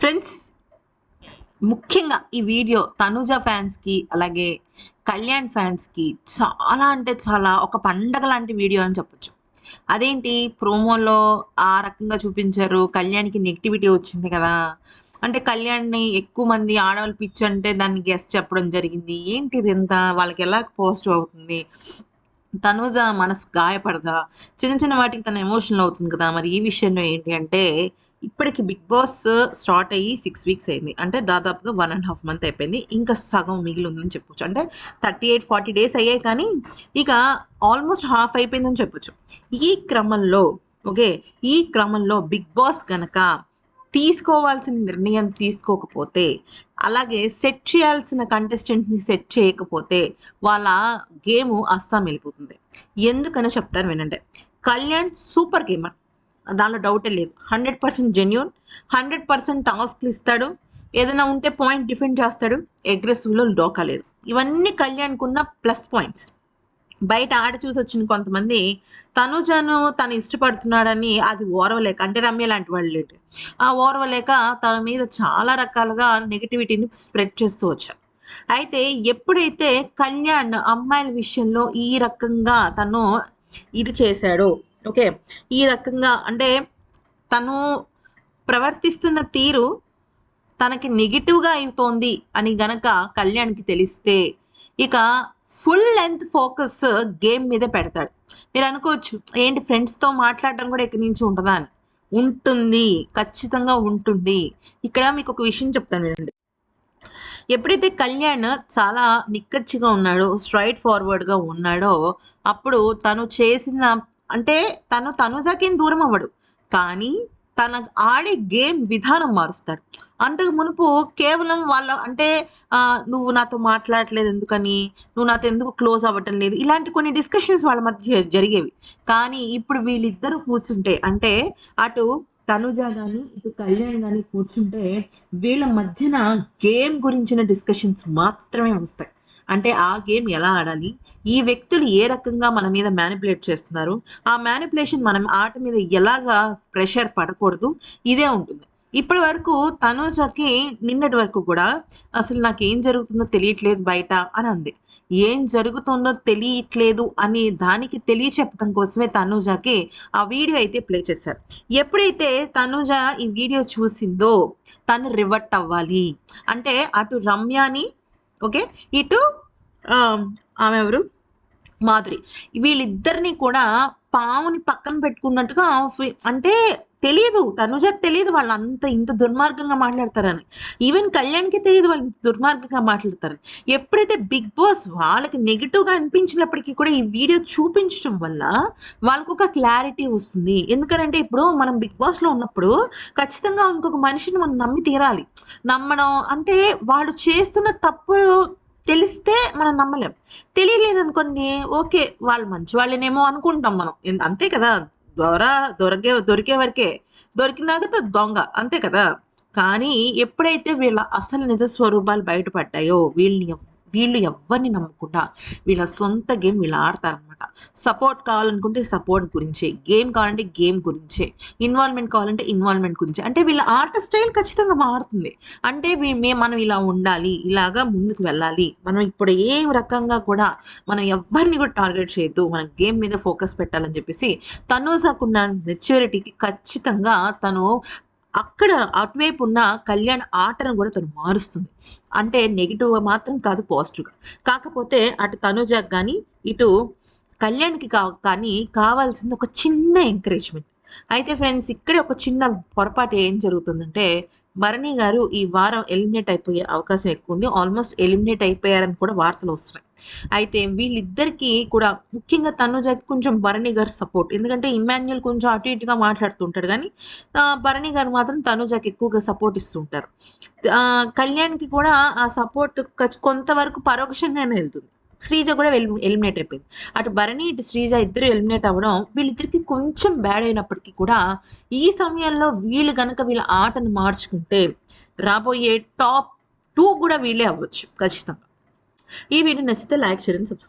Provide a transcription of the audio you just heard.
Friends ముఖ్యంగా ఈ video Tanuja ఫ్యాన్స్కి అలాగే కళ్యాణ్ ఫ్యాన్స్కి చాలా అంటే చాలా ఒక పండగ లాంటి వీడియో అని చెప్పొచ్చు. అదేంటి? ప్రోమోలో ఆ రకంగా చూపించారు. కళ్యాణ్కి నెగిటివిటీ వచ్చింది కదా. అంటే కళ్యాణ్ని ఎక్కువ మంది ఆడవాళ్ళు పిచ్చి అంటే దాన్ని గెస్ట్ చెప్పడం జరిగింది. ఏంటి ఇది ఎంత వాళ్ళకి ఎలా పాజిటివ్ అవుతుంది? తనుజ మనసు గాయపడదా? చిన్న చిన్న వాటికి తన ఎమోషనల్ అవుతుంది కదా. మరి ఈ విషయంలో ఏంటి అంటే ఇప్పటికి బిగ్ బాస్ స్టార్ట్ అయ్యి సిక్స్ వీక్స్ అయింది. అంటే దాదాపుగా వన్ అండ్ హాఫ్ మంత్ అయిపోయింది. ఇంకా సగం మిగిలి ఉందని చెప్పొచ్చు. అంటే థర్టీ ఎయిట్ ఫార్టీ డేస్ అయ్యాయి కానీ ఇక ఆల్మోస్ట్ హాఫ్ అయిపోయిందని చెప్పొచ్చు. ఈ క్రమంలో ఓకే ఈ క్రమంలో బిగ్ బాస్ కనుక తీసుకోవాల్సిన నిర్ణయం తీసుకోకపోతే అలాగే సెట్ చేయాల్సిన కంటెస్టెంట్ని సెట్ చేయకపోతే వాళ్ళ గేమ్ అస్సాం వెళ్ళిపోతుంది ఎందుకని చెప్తాను వినండి. కళ్యాణ్ సూపర్ గేమర్ దానిలో డౌటే లేదు. Hundred percent genuine hundred percent టాస్క్లు ఇస్తాడు. ఏదైనా ఉంటే పాయింట్ డిఫెండ్ చేస్తాడు. అగ్రెసివ్లో డోకా లేదు ఇవన్నీ కళ్యాణ్కున్న ప్లస్ పాయింట్స్ బయట ఆడ చూసి వచ్చిన కొంతమంది తనుజను తను ఇష్టపడుతున్నాడని అది ఓర్వలేక అంటే రమ్య లాంటి వాళ్ళు ఆ ఓర్వలేక తన మీద చాలా రకాలుగా నెగిటివిటీని స్ప్రెడ్ చేస్తూ వచ్చారు. అయితే ఎప్పుడైతే కళ్యాణ్ అమ్మాయిల విషయంలో ఈ రకంగా తను ఇది చేశాడో ఓకే. ఈ రకంగా అంటే తను ప్రవర్తిస్తున్న తీరు తనకి నెగిటివ్గా అవుతోంది అని గనక కళ్యాణ్కి తెలిస్తే ఇక ఫుల్ లెంత్ ఫోకస్ గేమ్ మీద పెడతాడు. మీరు అనుకోవచ్చు ఏంటి ఫ్రెండ్స్తో మాట్లాడడం కూడా ఇక్కడి నుంచి ఉంటుందా అని. ఉంటుంది ఖచ్చితంగా ఉంటుంది. ఇక్కడ మీకు ఒక విషయం చెప్తాను వినండి. ఎప్పుడైతే కళ్యాణ్ చాలా నిక్కచ్చిగా ఉన్నాడో స్ట్రైట్ ఫార్వర్డ్గా ఉన్నాడో అప్పుడు తను చేసిన అంటే తను తనుజాకేం దూరం అవ్వడు. కానీ తన ఆడే గేమ్ విధానం మారుస్తాడు. అంతకు మునుపు కేవలం వాళ్ళ అంటే నువ్వు నాతో మాట్లాడలేదు ఎందుకని నువ్వు నాతో ఎందుకు క్లోజ్ అవ్వటం లేదు ఇలాంటి కొన్ని డిస్కషన్స్ వాళ్ళ మధ్య జరిగేవి. కానీ ఇప్పుడు వీళ్ళిద్దరూ కూర్చుంటే అంటే అటు తనుజ కానీ ఇటు కళ్యాణ్ కానీ కూర్చుంటే వీళ్ళ మధ్యన గేమ్ గురించిన డిస్కషన్స్ మాత్రమే వస్తాయి. అంటే ఆ గేమ్ ఎలా ఆడాలి? ఈ వ్యక్తులు ఏ రకంగా మన మీద మ్యానిపులేట్ చేస్తున్నారు? ఆ మ్యానిపులేషన్ మనం ఆట మీద ఎలాగా ప్రెషర్ పడకూడదు? ఇదే ఉంటుంది. ఇప్పటి వరకు తనుజకి నిన్నటి వరకు కూడా అసలు నాకు ఏం జరుగుతుందో తెలియట్లేదు బయట అని అంది. ఏం జరుగుతుందో తెలియట్లేదు అని దానికి తెలియచెప్పడం కోసమే తనూజకి ఆ వీడియో అయితే ప్లే చేశారు. ఎప్పుడైతే తనూజ ఈ వీడియో చూసిందో తను రివర్ట్ అవ్వాలి. అంటే అటు రమ్యాని ఓకే? ఇటు ఆమె ఎవరు? మాధురి. వీళ్ళిద్దరిని కూడా పాముని పక్కన పెట్టుకున్నట్టుగా అంటే తెలియదు తనుజకు తెలియదు వాళ్ళు అంత ఇంత దుర్మార్గంగా మాట్లాడతారని. ఈవెన్ కళ్యాణ్కి తెలియదు వాళ్ళు దుర్మార్గంగా మాట్లాడతారని. ఎప్పుడైతే బిగ్ బాస్ వాళ్ళకి నెగిటివ్గా అనిపించినప్పటికీ కూడా ఈ వీడియో చూపించడం వల్ల వాళ్ళకు ఒక క్లారిటీ వస్తుంది. ఎందుకంటే ఇప్పుడు మనం బిగ్ బాస్లో ఉన్నప్పుడు ఖచ్చితంగా ఇంకొక మనిషిని మనం నమ్మి తీరాలి. నమ్మడం అంటే వాళ్ళు చేస్తున్న తప్పు తెలిస్తే మనం నమ్మలేం. తెలియలేదు అనుకోండి ఓకే వాళ్ళు మంచి వాళ్ళనేమో అనుకుంటాం మనం. అంతే కదా? దొర దొరికే దొరికే వరకే. దొరికినాక దొంగ అంతే కదా? కానీ ఎప్పుడైతే వీళ్ళ అసలు నిజ స్వరూపాలు బయటపడ్డాయో వీళ్ళని వీళ్ళు ఎవరిని నమ్మకుండా వీళ్ళ సొంత గేమ్ వీళ్ళు ఆడతారనమాట సపోర్ట్ కావాలనుకుంటే సపోర్ట్ గురించే. గేమ్ కావాలంటే గేమ్ గురించే. ఇన్వాల్వ్మెంట్ కావాలంటే ఇన్వాల్వ్మెంట్ గురించే. అంటే వీళ్ళ ఆట స్టైల్ ఖచ్చితంగా మారుతుంది. అంటే మేము మనం ఇలా ఉండాలి ఇలాగా ముందుకు వెళ్ళాలి. మనం ఇప్పుడు ఏ రకంగా కూడా మనం ఎవరిని కూడా టార్గెట్ చేయొద్దు. మనం గేమ్ మీద ఫోకస్ పెట్టాలని చెప్పేసి తనూసాకున్న మెచ్యూరిటీకి ఖచ్చితంగా తను అక్కడ అటువైపు ఉన్న కళ్యాణ్ ఆటను కూడా తను మారుస్తుంది. అంటే నెగిటివ్గా మాత్రం కాదు పాజిటివ్గా కాకపోతే అటు తనుజాకి కానీ ఇటు కళ్యాణ్కి కా కానీ కావాల్సింది ఒక చిన్న ఎంకరేజ్మెంట్ అయితే ఫ్రెండ్స్ ఇక్కడే ఒక చిన్న పొరపాటు ఏం జరుగుతుందంటే భరణి గారు ఈ వారం ఎలిమినేట్ అయిపోయే అవకాశం ఎక్కువ ఉంది. ఆల్మోస్ట్ ఎలిమినేట్ అయిపోయారని కూడా వార్తలు వస్తున్నాయి. అయితే వీళ్ళిద్దరికీ కూడా ముఖ్యంగా తనుజకి కొంచెం భరణి గారు సపోర్ట్ ఎందుకంటే ఇమాన్యుల్ కొంచెం అటు ఇటుగా మాట్లాడుతుంటాడు కానీ భరణి గారు మాత్రం తనుజకి ఎక్కువగా సపోర్ట్ ఇస్తుంటారు. కళ్యాణ్కి కూడా ఆ సపోర్ట్ కొంతవరకు పరోక్షంగానే వెళ్తుంది. శ్రీజ కూడా ఎలిమినేట్ అయిపోయింది. అటు భరణి ఇటు శ్రీజ ఇద్దరు ఎలిమినేట్ అవ్వడం వీళ్ళిద్దరికి కొంచెం బ్యాడ్ అయినప్పటికీ కూడా ఈ సమయంలో వీళ్ళు కనుక వీళ్ళ ఆటను మార్చుకుంటే రాబోయే టాప్ టూ కూడా వీళ్ళే అవ్వచ్చు ఖచ్చితంగా. ఈ వీడియో నచ్చితే లైక్ చేయండి సబ్స్క్రైబ్.